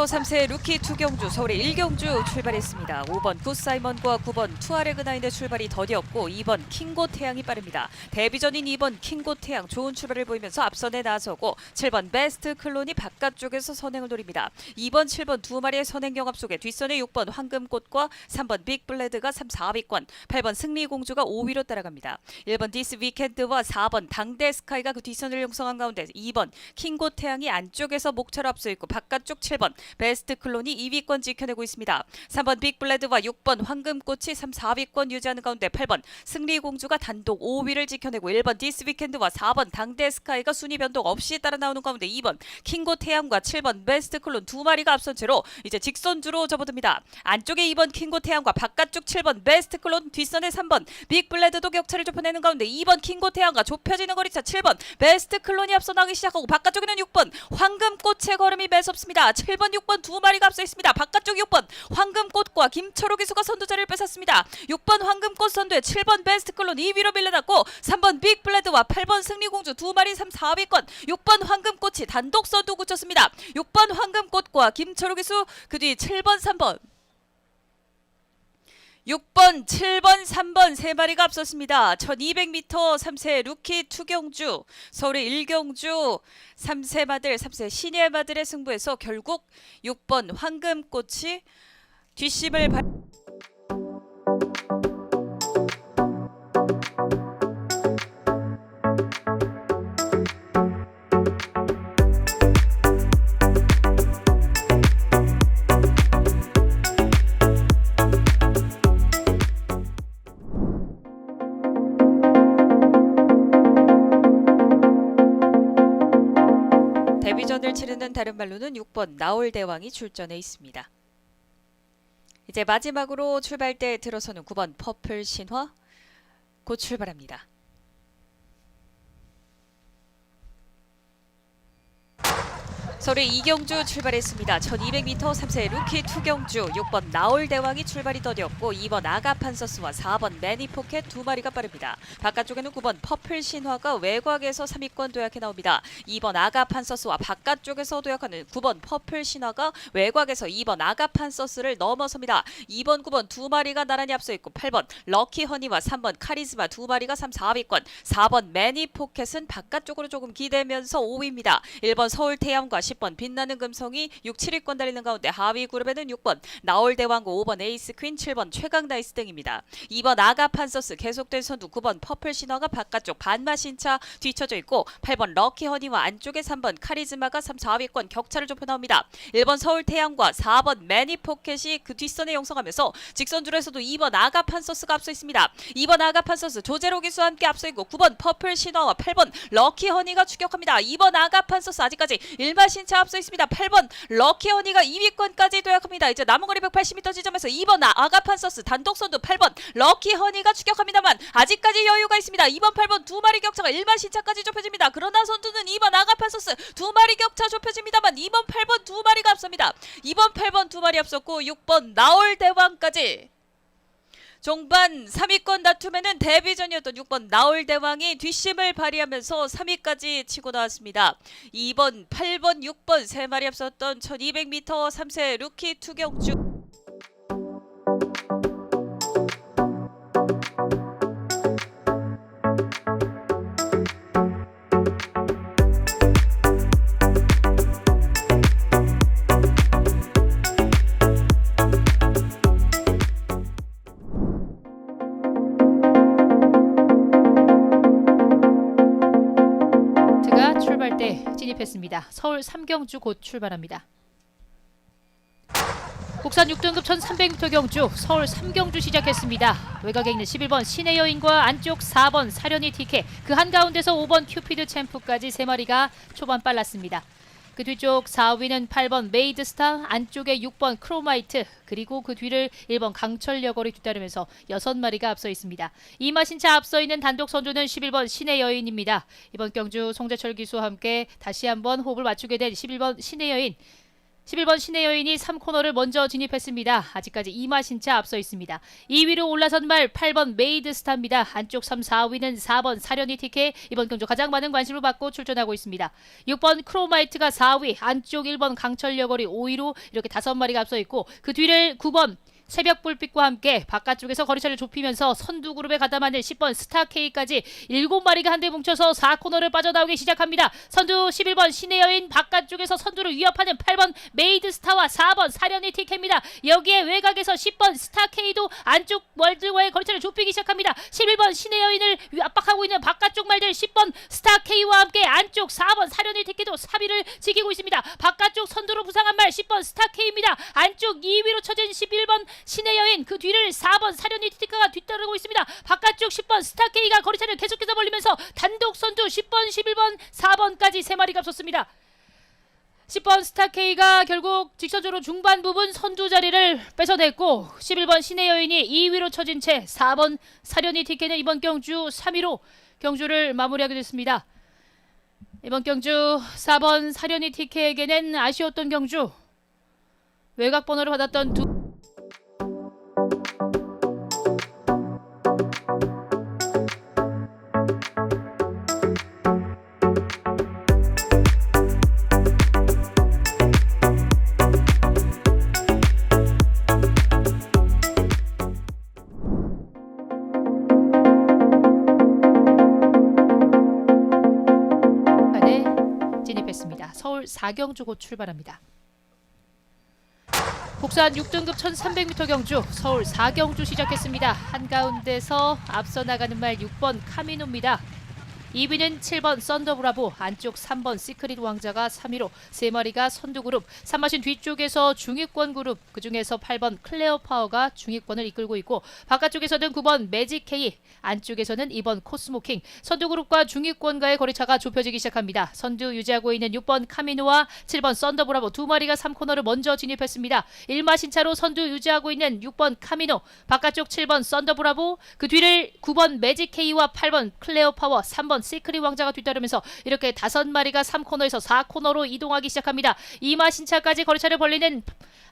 1200m 3세 루키 투경주 서울의 1경주 출발했습니다. 5번 굿사이먼과 9번 투아레그나인의 출발이 더디었고 2번 킹고 태양이 빠릅니다. 데뷔전인 2번 킹고 태양 좋은 출발을 보이면서 앞선에 나서고 7번 베스트 클론이 바깥쪽에서 선행을 노립니다. 2번 7번 두 마리의 선행 경합 속에 뒷선에 6번 황금꽃과 3번 빅블레드가 3, 4위권 8번 승리공주가 5위로 따라갑니다. 1번 디스 위켄드와 4번 당대 스카이가 그 뒷선을 형성한 가운데 2번 킹고 태양이 안쪽에서 목차를 앞서 있고 바깥쪽 7번 베스트 클론이 2위권 지켜내고 있습니다. 3번 빅블레드와 6번 황금꽃이 3, 4위권 유지하는 가운데 8번 승리공주가 단독 5위를 지켜내고 1번 디스 위켄드와 4번 당대 스카이가 순위 변동 없이 따라 나오는 가운데 2번 킹고 태양과 7번 베스트 클론 두 마리가 앞선 채로 이제 직선주로 접어듭니다. 안쪽에 2번 킹고 태양과 바깥쪽 7번 베스트 클론 뒷선에 3번 빅블레드도 격차를 좁혀내는 가운데 2번 킹고 태양과 좁혀지는 거리차 7번 베스트 클론이 앞서 나기 시작하고 바깥쪽에는 6번 황금꽃의 걸음이 매섭습니다. 7번 6번 두 마리가 앞서 있습니다. 바깥쪽 6번 황금꽃과 김철호 기수가 선두자리를 뺏었습니다. 6번 황금꽃 선두에 7번 베스트 클론 2위로 밀려났고 3번 빅블레드와 8번 승리공주 두 마리 3, 4위권 6번 황금꽃이 단독 선두 굳혔습니다. 6번 황금꽃과 김철호 기수 그 뒤 7번 3번 6번, 7번, 3번 세 마리가 앞섰습니다. 1200m 3세 루키 투경주, 서울의 1경주 3세 마들, 3세 신예 마들의 승부에서 결국 6번 황금꽃이 뒷심을 발... 데뷔전을 치르는 다른 말로는 6번 나올 대왕이 출전해 있습니다. 이제 마지막으로 출발대에 들어서는 9번 퍼플 신화 곧 출발합니다. 서울의 이경주 출발했습니다. 1200m 3세 루키 투경주 6번 나올 대왕이 출발이 더디었고 2번 아가판서스와 4번 매니포켓 두 마리가 빠릅니다. 바깥쪽에는 9번 퍼플 신화가 외곽에서 3위권 도약해 나옵니다. 2번 아가판서스와 바깥쪽에서 도약하는 9번 퍼플 신화가 외곽에서 2번 아가판서스를 넘어섭니다. 2번 9번 두 마리가 나란히 앞서 있고 8번 럭키 허니와 3번 카리스마 두 마리가 3, 4위권 4번 매니포켓은 바깥쪽으로 조금 기대면서 5위입니다. 1번 서울 태양과 10번 빛나는 금성이 6, 7위권 달리는 가운데 하위 그룹에는 6번 나올 대왕고 5번 에이스 퀸 7번 최강 나이스 등입니다. 2번 아가 판서스 계속된 선두 9번 퍼플 신화가 바깥쪽 반마 신차 뒤쳐져 있고 8번 럭키 허니와 안쪽에 3번 카리즈마가 3, 4위권 격차를 좁혀 나옵니다. 1번 서울 태양과 4번 매니 포켓이 그 뒷선에 형성하면서 직선줄에서도 2번 아가 판서스가 앞서 있습니다. 2번 아가 판서스 조제로 기수와 함께 앞서 있고 9번 퍼플 신화와 8번 럭키 허니가 추격합니다. 2번 아가 판서스 아직까지 일마 신차 앞서 있습니다. 8번 럭키 허니가 2위권까지 도약합니다. 이제 남은 거리 180m 지점에서 2번 아- 아가 판서스 단독 선두 8번 럭키 허니가 추격합니다만 아직까지 여유가 있습니다. 2번 8번 두 마리 격차가 일반 신차까지 좁혀집니다. 그러나 선두는 2번 아가 판서스 두 마리 격차 좁혀집니다만 2번 8번 두 마리가 앞섭니다. 2번 8번 두 마리 앞섰고 6번 나올 대왕까지 종반 3위권 다툼에는 데뷔전이었던 6번 나올 대왕이 뒷심을 발휘하면서 3위까지 치고 나왔습니다. 2번, 8번, 6번 세 마리 앞섰던 1200m 3세 루키 투경주 서울 삼경주 곧 출발합니다. 국산 6등급 1300m 경주 서울 삼경주 시작했습니다. 외곽에 있는 11번 신의 여인과 안쪽 4번 사련이 티케 그 한가운데서 5번 큐피드 챔프까지 세 마리가 초반 빨랐습니다. 그 뒤쪽 4위는 8번 메이드스타, 안쪽에 6번 크로마이트, 그리고 그 뒤를 1번 강철여걸이 뒤따르면서 6마리가 앞서 있습니다. 이마신차 앞서 있는 단독 선두는 11번 신의 여인입니다. 이번 경주 송재철 기수와 함께 다시 한번 호흡을 맞추게 된 11번 신의 여인. 11번 신의 여인이 3코너를 먼저 진입했습니다. 아직까지 이마신차 앞서 있습니다. 2위로 올라선 말 8번 메이드 스타입니다. 안쪽 3, 4위는 4번 사련이 티켓 이번 경주 가장 많은 관심을 받고 출전하고 있습니다. 6번 크로마이트가 4위, 안쪽 1번 강철여거리 5위로 이렇게 5마리가 앞서 있고 그 뒤를 9번 새벽 불빛과 함께 바깥쪽에서 거리차를 좁히면서 선두 그룹에 가담하는 10번 스타K까지 7마리가 한데 뭉쳐서 4코너를 빠져나오기 시작합니다. 선두 11번 신의 여인 바깥쪽에서 선두를 위협하는 8번 메이드 스타와 4번 사련이 티켓입니다. 여기에 외곽에서 10번 스타K도 안쪽 월드와의 거리차를 좁히기 시작합니다. 11번 신의 여인을 압박하고 있는 바깥쪽 말들 10번 스타K와 함께 안쪽 4번 사련이 티켓도 3위를 지키고 있습니다. 바깥쪽 선두로 부상한 말 10번 스타K입니다. 안쪽 2위로 쳐진 11번 신의 여인 그 뒤를 4번 사련이 티켓가 뒤따르고 있습니다. 바깥쪽 10번 스타K가 거리차를 계속해서 벌리면서 단독 선두 10번, 11번, 4번까지 세 마리가 앞섰습니다. 10번 스타K가 결국 직선적으로 중반 부분 선두 자리를 뺏어냈고 11번 신의 여인이 2위로 쳐진 채 4번 사련이 티켓은 이번 경주 3위로 경주를 마무리하게 됐습니다. 이번 경주 4번 사련이 티켓에게는 아쉬웠던 경주 외곽 번호를 받았던 두 사경주 곧 출발합니다. 국산 6등급 1300m 경주 서울 사경주 시작했습니다. 한가운데서 앞서 나가는 말 6번 카미노입니다. 2위는 7번 썬더브라보, 안쪽 3번 시크릿 왕자가 3위로 세 마리가 선두 그룹, 산마신 뒤쪽에서 중위권 그룹, 그 중에서 8번 클레어 파워가 중위권을 이끌고 있고 바깥쪽에서는 9번 매직 K, 안쪽에서는 2번 코스모킹, 선두 그룹과 중위권과의 거리차가 좁혀지기 시작합니다. 선두 유지하고 있는 6번 카미노와 7번 썬더브라보 두 마리가 3코너를 먼저 진입했습니다. 1마 신 차로 선두 유지하고 있는 6번 카미노, 바깥쪽 7번 썬더브라보, 그 뒤를 9번 매직 K와 8번 클레어 파워, 3번 시크릿 왕자가 뒤따르면서 이렇게 다섯 마리가 3코너에서 4코너로 이동하기 시작합니다. 이마 신차까지 거리차를 벌리는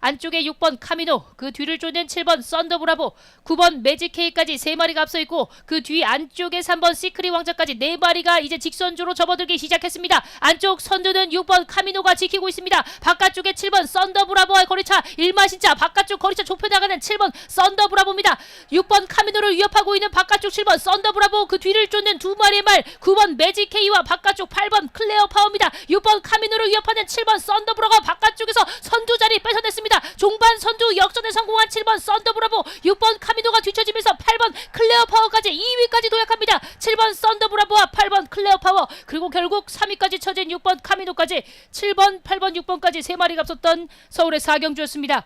안쪽에 6번 카미노, 그 뒤를 쫓는 7번 썬더브라보, 9번 매직 K까지 세 마리가 앞서 있고 그 뒤 안쪽에 3번 시크릿 왕자까지 네 마리가 이제 직선주로 접어들기 시작했습니다. 안쪽 선두는 6번 카미노가 지키고 있습니다. 바깥쪽에 7번 썬더브라보와의 거리차 1마 신차 바깥쪽 거리차 좁혀 나가는 7번 썬더브라보입니다. 6번 카미노를 위협하고 있는 바깥쪽 7번 썬더브라보 그 뒤를 쫓는 두 마리의 말 9번 매직 K와 바깥쪽 8번 클레어 파워입니다. 6번 카미노를 위협하는 7번 썬더브라가 바깥쪽에서 선두 자리 뺏어냈습니다. 종반 선두 역전에 성공한 7번 썬더브라보 6번 카미노가 뒤처지면서 8번 클레어 파워까지 2위까지 도약합니다. 7번 썬더브라보와 8번 클레어 파워 그리고 결국 3위까지 쳐진 6번 카미노까지 7번, 8번, 6번까지 세 마리가 앞섰던 서울의 4경주였습니다.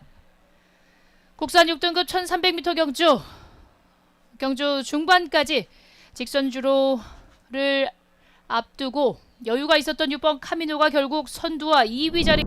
국산 6등급 1300m 경주 경주 중반까지 직선주로 를 앞두고 여유가 있었던 6번 카미노가 결국 선두와 2위 자리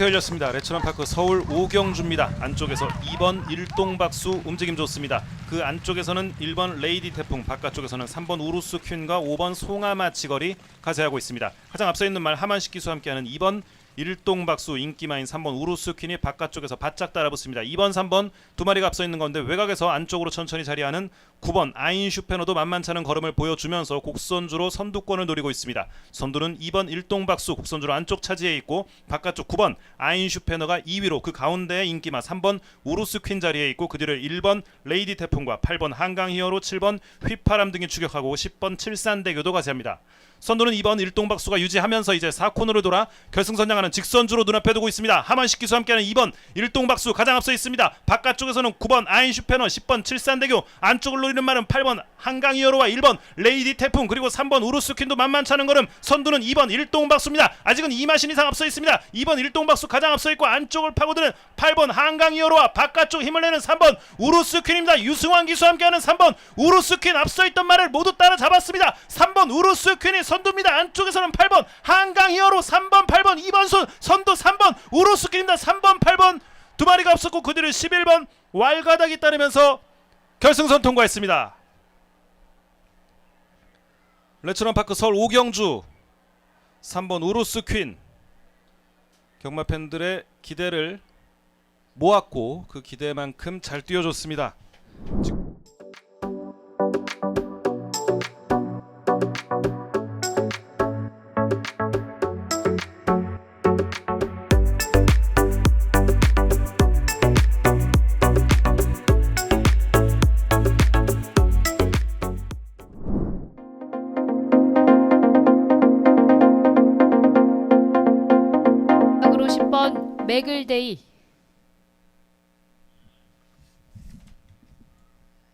게이트 열렸습니다. 레츠런 파크 서울 오경주입니다. 안쪽에서 2번 일동박수 움직임 좋습니다. 그 안쪽에서는 1번 레이디 태풍, 바깥쪽에서는 3번 우루스 퀸과 5번 송아마 치거리 가세하고 있습니다. 가장 앞서 있는 말 하만식 기수 함께하는 2번 일동박수 인기마인 3번 우루스 퀸이 바깥쪽에서 바짝 따라붙습니다. 2번 3번 두 마리가 앞서 있는 건데 외곽에서 안쪽으로 천천히 자리하는 9번 아인슈페너도 만만찮은 걸음을 보여주면서 곡선주로 선두권을 노리고 있습니다. 선두는 2번 일동박수 곡선주로 안쪽 차지해 있고 바깥쪽 9번 아인슈페너가 2위로 그 가운데 인기마 3번 우루스 퀸 자리에 있고 그 뒤를 1번 레이디 태풍과 8번 한강 히어로 7번 휘파람 등이 추격하고 10번 칠산대교도 가세합니다. 선두는 2번 일동박수가 유지하면서 이제 4코너를 돌아 결승선 향하는 직선주로 눈앞에 두고 있습니다. 하만식 기수 함께하는 2번 일동박수 가장 앞서 있습니다. 바깥쪽에서는 9번 아인슈페너, 10번 칠산대교, 안쪽을 노리는 말은 8번 한강이어로와 1번 레이디 태풍 그리고 3번 우루스퀸도 만만치 않은 걸음 선두는 2번 일동박수입니다. 아직은 2마신 이상 앞서 있습니다. 2번 일동박수 가장 앞서 있고 안쪽을 파고드는 8번 한강이어로와 바깥쪽 힘을 내는 3번 우루스퀸입니다. 유승환 기수 함께하는 3번 우루스퀸 앞서 있던 말을 모두 따라잡았습니다. 3번 우루스퀸이 선두입니다. 안쪽에서는 8번 한강 히어로 3번 8번 2번 손 선두 3번 우루스퀸입니다. 3번 8번 두 마리가 없었고 그 뒤를 11번 왈가닥이 따르면서 결승선 통과했습니다. 레츠런파크 서울 오경주 3번 우루스퀸 경마 팬들의 기대를 모았고 그 기대만큼 잘 뛰어줬습니다.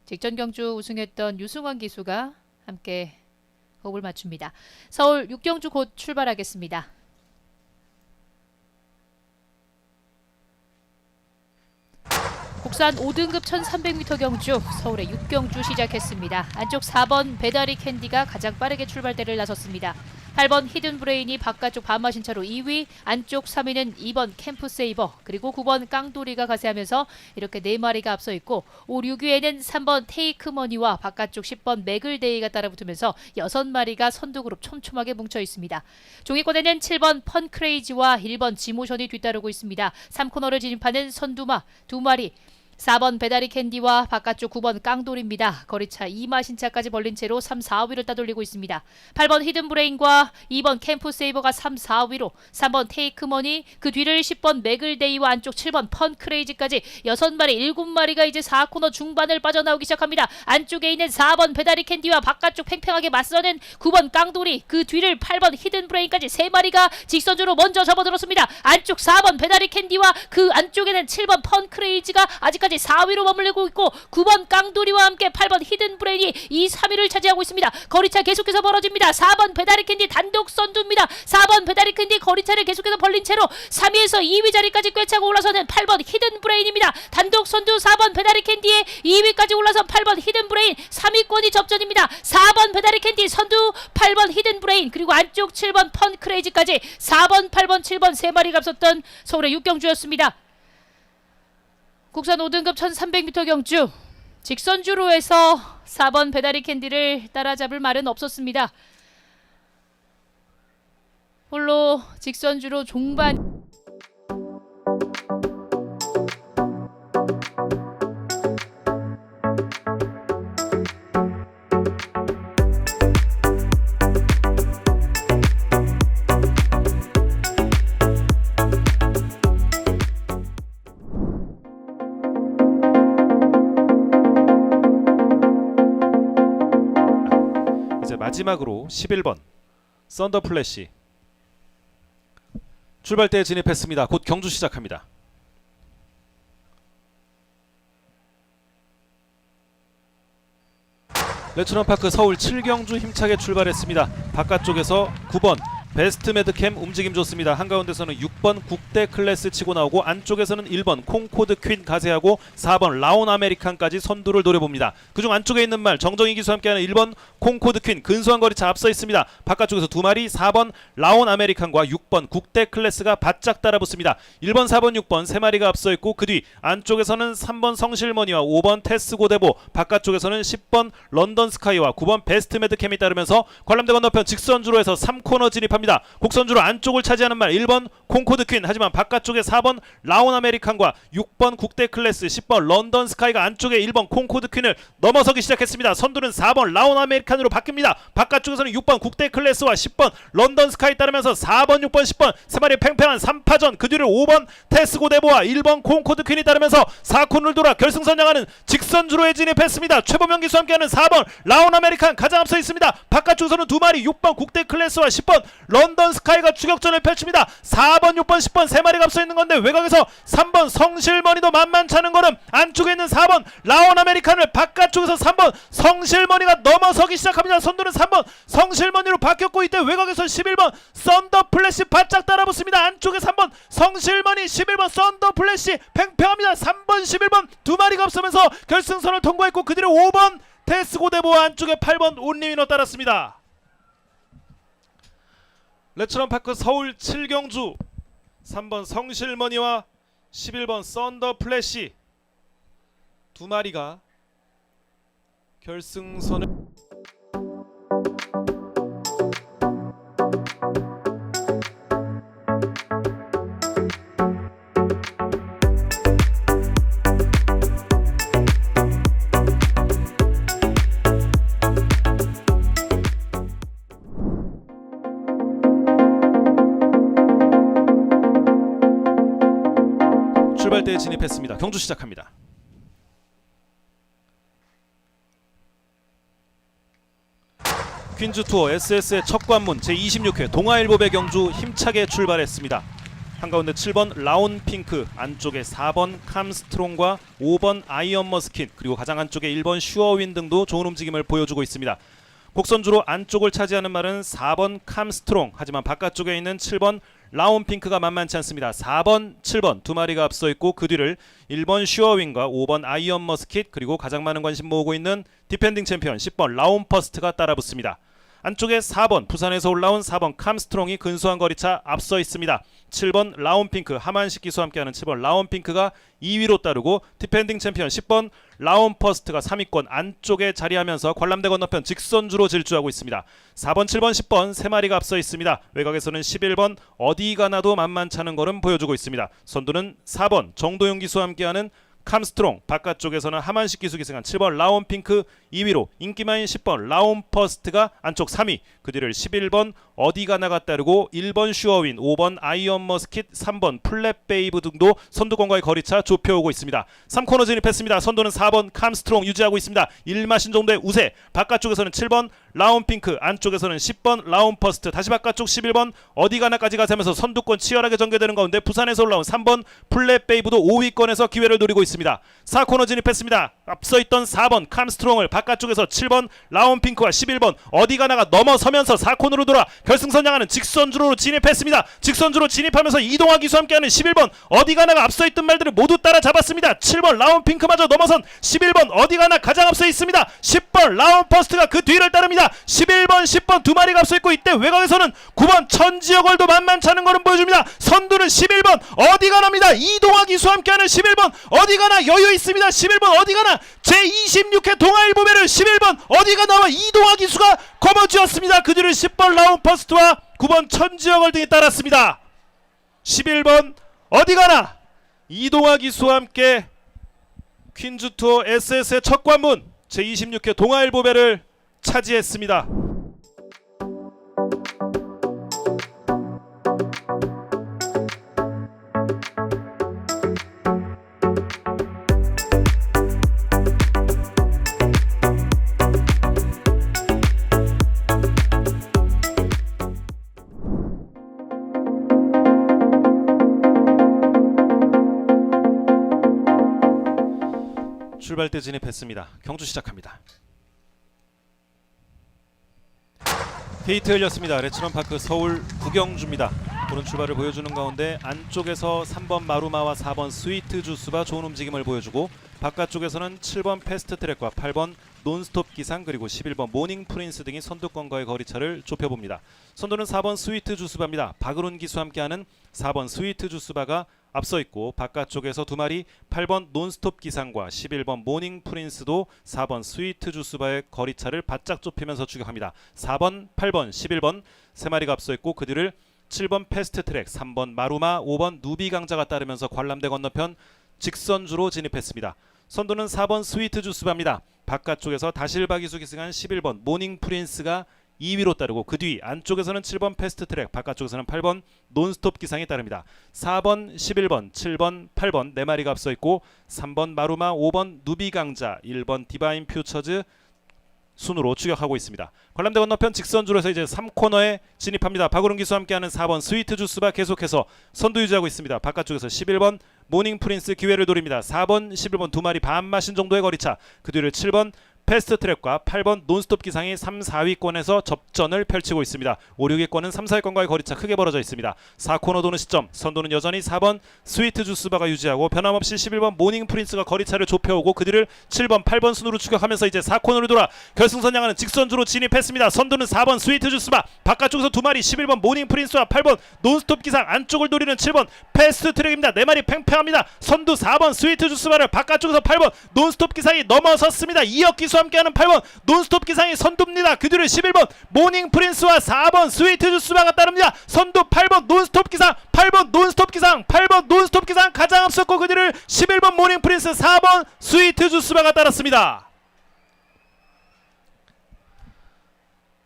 직전 경주 우승했던 유승환 기수가 함께 호흡을 맞춥니다. 서울 6경주 곧 출발하겠습니다. 국산 5등급 1300m 경주 서울의 6경주 시작했습니다. 안쪽 4번 배다리 캔디가 가장 빠르게 출발대를 나섰습니다. 8번 히든 브레인이 바깥쪽 반마신 차로 2위, 안쪽 3위는 2번 캠프 세이버, 그리고 9번 깡돌이가 가세하면서 이렇게 4마리가 앞서 있고 5, 6위에는 3번 테이크 머니와 바깥쪽 10번 맥을데이가 따라붙으면서 6마리가 선두 그룹 촘촘하게 뭉쳐 있습니다. 종이권에는 7번 펀크레이지와 1번 지모션이 뒤따르고 있습니다. 3코너를 진입하는 선두마 2마리 4번 배다리 캔디와 바깥쪽 9번 깡돌입니다. 거리차 2마신차까지 벌린 채로 3, 4위를 따돌리고 있습니다. 8번 히든 브레인과 2번 캠프 세이버가 3, 4위로 3번 테이크머니 그 뒤를 10번 맥을데이와 안쪽 7번 펀크레이지까지 6마리 7마리가 이제 4코너 중반을 빠져나오기 시작합니다. 안쪽에 있는 4번 배다리 캔디와 바깥쪽 팽팽하게 맞서는 9번 깡돌이 그 뒤를 8번 히든 브레인까지 3마리가 직선주로 먼저 접어들었습니다. 안쪽 4번 배다리 캔디와 그 안쪽에는 7번 펀크레이지가 아직까지 4위로 머물고 있고 9번 깡돌이와 함께 8번 히든 브레인이 2, 3위를 차지하고 있습니다. 거리차 계속해서 벌어집니다. 4번 배다리 캔디 단독 선두입니다. 4번 배다리 캔디 거리차를 계속해서 벌린 채로 3위에서 2위 자리까지 꿰차고 올라서는 8번 히든 브레인입니다. 단독 선두 4번 배다리 캔디의 2위까지 올라서 8번 히든 브레인 3위권이 접전입니다. 4번 배다리 캔디 선두 8번 히든 브레인 그리고 안쪽 7번 펀크레이지까지 4번 8번 7번 3마리가 앞섰던 서울의 육경주였습니다. 국산 5등급 1300m 경주 직선주로 해서 4번 배다리 캔디를 따라잡을 말은 없었습니다. 홀로 직선주로 종반 마지막으로 11번 썬더 플래시 출발대에 진입했습니다. 곧 경주 시작합니다. 레츠런파크 서울 7경주 힘차게 출발했습니다. 바깥쪽에서 9번 베스트 매드캠 움직임 좋습니다. 한가운데서는 6번 국대 클래스 치고 나오고 안쪽에서는 1번 콩코드 퀸 가세하고 4번 라온 아메리칸까지 선두를 노려봅니다. 그중 안쪽에 있는 말 정정희 기수 함께하는 1번 콩코드 퀸 근소한 거리차 앞서 있습니다. 바깥쪽에서 두 마리 4번 라온 아메리칸과 6번 국대 클래스가 바짝 따라붙습니다. 1번 4번 6번 세 마리가 앞서 있고 그 뒤 안쪽에서는 3번 성실머니와 5번 테스 고데보 바깥쪽에서는 10번 런던 스카이와 9번 베스트 매드캠이 따르면서 관람대 건너편 직선주로 해서 3코너 진입합니다. 시작합니다. 곡선주로 안쪽을 차지하는 말 1번 콩코드 퀸 하지만 바깥쪽에 4번 라온 아메리칸과 6번 국대 클래스 10번 런던 스카이가 안쪽에 1번 콩코드 퀸을 넘어서기 시작했습니다. 선두는 4번 라온 아메리칸으로 바뀝니다. 바깥쪽에서는 6번 국대 클래스와 10번 런던 스카이 따르면서 4번 6번 10번 세 마리 팽팽한 3파전 그 뒤를 5번 테스고 데보와 1번 콩코드 퀸이 따르면서 4코너를 돌아 결승선 향하는 직선주로에 진입했습니다. 최보명 기수와 함께하는 4번 라온 아메리칸 가장 앞서 있습니다. 바깥쪽에서는 두 마리 6번 국대 클래스와 10번 런던 스카이가 추격전을 펼칩니다. 4번 6번 10번 세 마리가 앞서 있는 건데 외곽에서 3번 성실머니도 만만찮은 걸음 안쪽에 있는 4번 라온 아메리칸을 바깥쪽에서 3번 성실머니가 넘어서기 시작합니다. 선두는 3번 성실머니로 바뀌었고 이때 외곽에서 11번 썬더 플래시 바짝 따라붙습니다. 안쪽에 3번 성실머니 11번 썬더 플래시 팽팽합니다. 3번 11번 두 마리가 앞서면서 결승선을 통과했고 그 뒤로 5번 테스고 데보와 안쪽에 8번 온리미노 따랐습니다. 레츠런 파크 서울 7경주 3번 성실머니와 11번 썬더 플래시. 두 마리가 결승선을 경주 시작합니다. 퀸즈 투어 SS의 첫 관문 제26회 동아일보배 경주 힘차게 출발했습니다. 한가운데 7번 라온 핑크, 안쪽에 4번 캄스트롱과 5번 아이언 머스킨, 그리고 가장 안쪽에 1번 슈어윈 등도 좋은 움직임을 보여주고 있습니다. 곡선주로 안쪽을 차지하는 말은 4번 캄스트롱, 하지만 바깥쪽에 있는 7번 라온 핑크가 만만치 않습니다. 4번, 7번 두 마리가 앞서 있고 그 뒤를 1번 슈어윈과 5번 아이언 머스킷 그리고 가장 많은 관심 모으고 있는 디펜딩 챔피언 10번 라온 퍼스트가 따라붙습니다. 안쪽에 4번 부산에서 올라온 4번 캄스트롱이 근소한 거리차 앞서 있습니다. 7번 라온핑크 하만식 기수와 함께하는 7번 라온핑크가 2위로 따르고 디펜딩 챔피언 10번 라온퍼스트가 3위권 안쪽에 자리하면서 관람대 건너편 직선주로 질주하고 있습니다. 4번, 7번, 10번 세 마리가 앞서 있습니다. 외곽에서는 11번 어디 가나도 만만찮은 걸음 보여주고 있습니다. 선두는 4번 정도영 기수와 함께하는 캄스트롱 바깥쪽에서는 하만식 기수 기승한 7번 라온 핑크 2위로 인기마인 10번 라온 퍼스트가 안쪽 3위 그 뒤를 11번 어디가 나가 따르고 1번 슈어윈 5번 아이언 머스킷 3번 플랫 베이브 등도 선두권과의 거리차 좁혀오고 있습니다. 3코너 진입했습니다. 선두는 4번 캄스트롱 유지하고 있습니다. 1마신 정도의 우세 바깥쪽에서는 7번 라온 핑크 안쪽에서는 10번 라온 퍼스트. 다시 바깥쪽 11번 어디 가나까지 가세면서 선두권 치열하게 전개되는 가운데 부산에서 올라온 3번 플랫 베이브도 5위권에서 기회를 노리고 있습니다. 4코너 진입했습니다. 앞서 있던 4번 캄스트롱을 바깥쪽에서 7번 라온 핑크와 11번 어디 가나가 넘어서면서 4코너로 돌아 결승선 향하는 직선주로 진입했습니다. 직선주로 진입하면서 이동화 기수 함께하는 11번 어디 가나가 앞서 있던 말들을 모두 따라잡았습니다. 7번 라온 핑크마저 넘어선 11번 어디 가나 가장 앞서 있습니다. 10번 라온 퍼스트가 그 뒤를 따릅니다 11번 10번 두 마리가 앞서 있고 이때 외곽에서는 9번 천지혁월도 만만찮은 걸음 보여줍니다. 선두는 11번 어디가나입니다? 이동화 기수 함께하는 11번 어디가 나? 여유 있습니다. 11번 어디가 나? 제26회 동아일보배를 11번 어디가 나와? 이동화 기수가 거머쥐었습니다. 그 뒤를 10번 라온 퍼스트와 9번 천지혁월 등이 따랐습니다. 11번 어디가 나? 이동화 기수와 함께 퀸즈 투어 SS의 첫 관문 제26회 동아일보배를 차지했습니다. 출발대 진입했습니다. 경주 시작합니다. 게이트 열렸습니다. 레츠런 파크 서울 구경주입니다. 오른 출발을 보여주는 가운데 안쪽에서 3번 마루마와 4번 스위트 주스바 좋은 움직임을 보여주고 바깥쪽에서는 7번 패스트 트랙과 8번 논스톱 기상 그리고 11번 모닝 프린스 등이 선두권과의 거리차를 좁혀봅니다. 선두는 4번 스위트 주스바입니다. 박은훈 기수와 함께하는 4번 스위트 주스바가 앞서 있고 바깥쪽에서 두 마리 8번 논스톱 기상과 11번 모닝 프린스도 4번 스위트 주스바의 거리차를 바짝 좁히면서 추격합니다. 4번, 8번, 11번 세 마리가 앞서 있고 그 뒤를 7번 패스트 트랙, 3번 마루마, 5번 누비 강자가 따르면서 관람대 건너편 직선주로 진입했습니다. 선두는 4번 스위트 주스바입니다. 바깥쪽에서 다실바기수 기승한 11번 모닝 프린스가 2위로 따르고 그 뒤 안쪽에서는 7번 패스트 트랙, 바깥쪽에서는 8번 논스톱 기상이 따릅니다. 4번, 11번, 7번, 8번 네 마리가 앞서 있고 3번 마루마, 5번 누비 강자, 1번 디바인 퓨처즈 순으로 추격하고 있습니다. 관람대 건너편 직선주로서 이제 3코너에 진입합니다. 박우른 기수와 함께하는 4번 스위트 주스바 계속해서 선두 유지하고 있습니다. 바깥쪽에서 11번 모닝 프린스 기회를 노립니다. 4번, 11번 두 마리 반 마신 정도의 거리차. 그 뒤를 7번 패스트 트랙과 8번 논스톱 기상이 3, 4위권에서 접전을 펼치고 있습니다. 5, 6위권은 3, 4위권과의 거리차 크게 벌어져 있습니다. 4코너 도는 시점 선두는 여전히 4번 스위트 주스바가 유지하고 변함없이 11번 모닝 프린스가 거리차를 좁혀오고 그 뒤를 7번, 8번 순으로 추격하면서 이제 4코너를 돌아 결승선 향하는 직선주로 진입했습니다. 선두는 4번 스위트 주스바 바깥쪽에서 두 마리 11번 모닝 프린스와 8번 논스톱 기상 안쪽을 노리는 7번 패스트 트랙입니다. 네 마리 팽팽합니다. 선두 4번 스위트 주스바를 바깥쪽에서 8번 논스톱 기상이 넘어섰습니다. 이역 기수 와 함께하는 8번 논스톱 기상이 선두입니다. 그 뒤를 11번 모닝 프린스와 4번 스위트 주스바가 따릅니다. 선두 8번 논스톱 기상 8번 논스톱 기상 8번 논스톱 기상 가장 앞섰고 그 뒤를 11번 모닝 프린스 4번 스위트 주스바가 따랐습니다.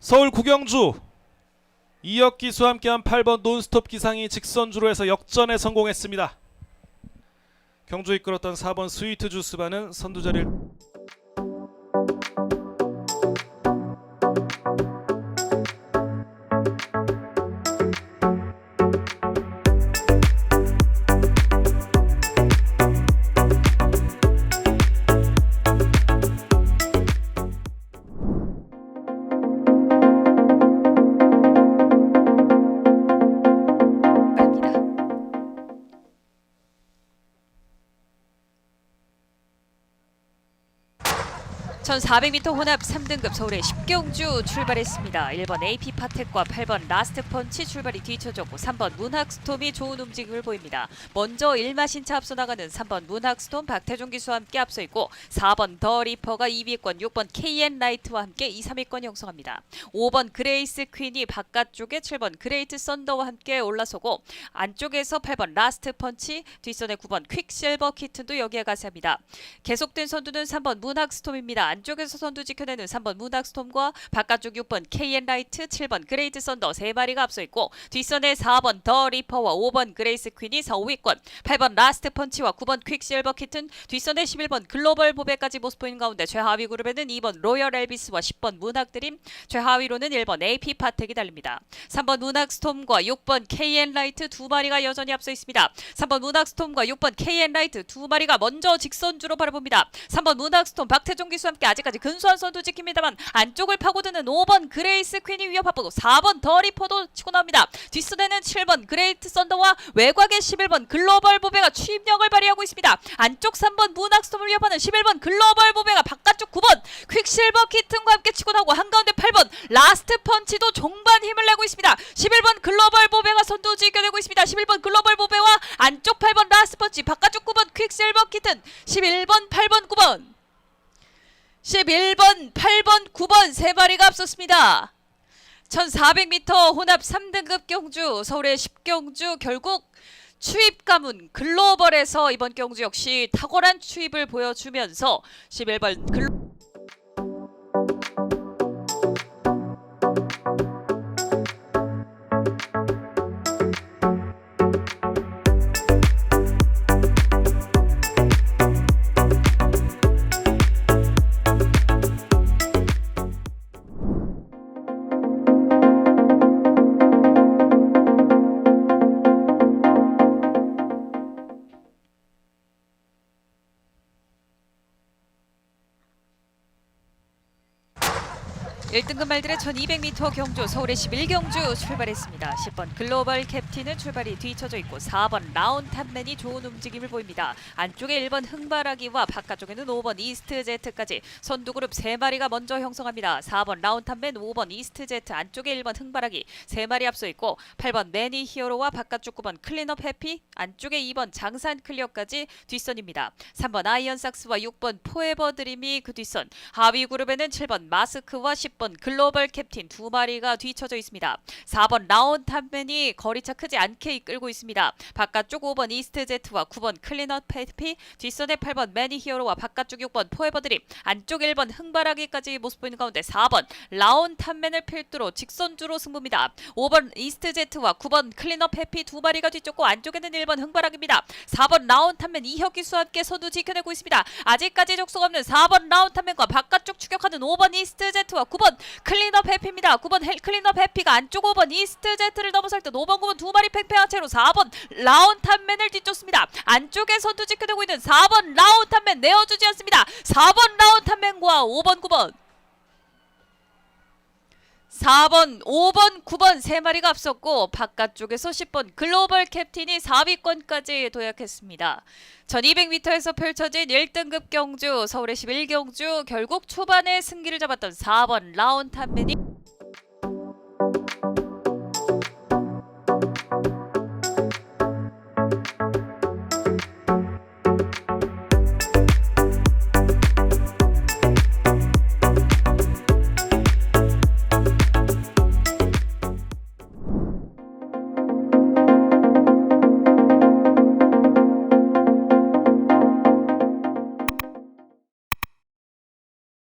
서울 구경주 이역 기수와 함께한 8번 논스톱 기상이 직선주로 해서 역전에 성공했습니다. 경주 이끌었던 4번 스위트 주스바는 선두 자리를 (1400m) 혼합 3등급 서울의 10경주 출발했습니다. 1번 AP 파텍과 8번 라스트 펀치 출발이 뒤쳐졌고 3번 문학스톰이 좋은 움직임을 보입니다. 먼저 1마신차 앞서 나가는 3번 문학스톰 박태종 기수와 함께 앞서 있고 4번 더 리퍼가 2위권 6번 KN 라이트와 함께 2, 3위권 형성합니다. 5번 그레이스 퀸이 바깥쪽에 7번 그레이트 썬더와 함께 올라서고 안쪽에서 8번 라스트 펀치 뒷선에 9번 퀵실버 키튼도 여기에 가세합니다. 계속된 선두는 3번 문학스톰입니다. 안쪽에 서 선두 지켜내는 3번 문학스톰과 바깥쪽 6번 KN 라이트 7번 그레이트 썬더 세 마리가 앞서 있고 뒷선에 4번 더 리퍼와 5번 그레이스 퀸이 4, 5위권 8번 라스트 펀치와 9번 퀵실버 키튼 뒷선에 11번 글로벌 보배까지 모습 보이는 가운데 최하위 그룹에는 2번 로열 엘비스와 10번 문학드림 최하위로는 1번 AP 파텍이 달립니다. 3번 문학스톰과 6번 KN 라이트 두 마리가 여전히 앞서 있습니다. 3번 문학스톰과 6번 KN 라이트 두 마리가 먼저 직선주로 바라봅니다. 3번 문학스톰 박태종 기수와 함께 아직까지 근소한 선두 지킵니다만 안쪽을 파고드는 5번 그레이스 퀸이 위협하고 4번 더 리퍼도 치고 나옵니다. 뒷선에는 7번 그레이트 썬더와 외곽의 11번 글로벌 보배가 추임력을 발휘하고 있습니다. 안쪽 3번 문학스톰을 위협하는 11번 글로벌 보배가 바깥쪽 9번 퀵실버 키튼과 함께 치고 나오고 한가운데 8번 라스트 펀치도 종반 힘을 내고 있습니다. 11번 글로벌 보배가 선두 지켜내고 있습니다. 11번 글로벌 보배와 안쪽 8번 라스트 펀치 바깥쪽 9번 퀵실버 키튼 11번 8번 9번 11번 8번 9번 세 마리가 앞섰습니다. 1400m 혼합 3등급 경주 서울의 10경주 결국 추입 가문 글로벌에서 이번 경주 역시 탁월한 추입을 보여주면서 11번 글로 1등급 말들의 1200m 경주 서울의 11경주 출발했습니다. 10번 글로벌 캡틴은 출발이 뒤쳐져 있고 4번 라운 탑맨이 좋은 움직임을 보입니다. 안쪽에 1번 흥바라기와 바깥쪽에는 5번 이스트 제트까지 선두 그룹 3마리가 먼저 형성합니다. 4번 라운 탑맨, 5번 이스트 제트, 안쪽에 1번 흥바라기 3마리 앞서 있고 8번 매니 히어로와 바깥쪽 9번 클린업 해피, 안쪽에 2번 장산 클리어까지 뒷선입니다. 3번 아이언 삭스와 6번 포에버 드림이 그 뒷선, 하위 그룹에는 7번 마스크와 10번 글로 벌 캡틴 두 마리가 뒤쳐져 있습니다. 4번 라운탑맨이 거리차 크지 않게 이끌고 있습니다. 바깥쪽 5번 이스트 제트와 9번 클린업 페피, 뒷선에 8번 매니 히어로와 바깥쪽 6번 포에버 드림, 안쪽 1번 흥바라기까지 모습 보이는 가운데 4번 라운탑맨을 필두로 직선주로 승부입니다. 5번 이스트 제트와 9번 클린업 해피 두 마리가 뒤쫓고 안쪽에는 1번 흥바락입니다. 4번 라운탑맨 이혁 기수와 함께 선두 지켜내고 있습니다. 아직까지 적속 없는 4번 라운탑맨과 바깥쪽 추격하는 5번 이스트 제트와 9번 클린 업 해피입니다. 9번 헬 클린업 해피가 안쪽 5번 이스트 제트를 넘어설 때 5번 9번 두 마리 팽팽한 채로 4번 라운탑맨을 뒤쫓습니다. 안쪽에 선두 지켜내고 있는 4번 라운탑맨 내어주지 않습니다. 4번 라운탑맨과 5번 9번 4번, 5번, 9번 세 마리가 앞섰고 바깥쪽에서 10번 글로벌 캡틴이 4위권까지 도약했습니다. 1200m에서 펼쳐진 1등급 경주 서울의 11경주 결국 초반에 승기를 잡았던 4번 라운탑맨이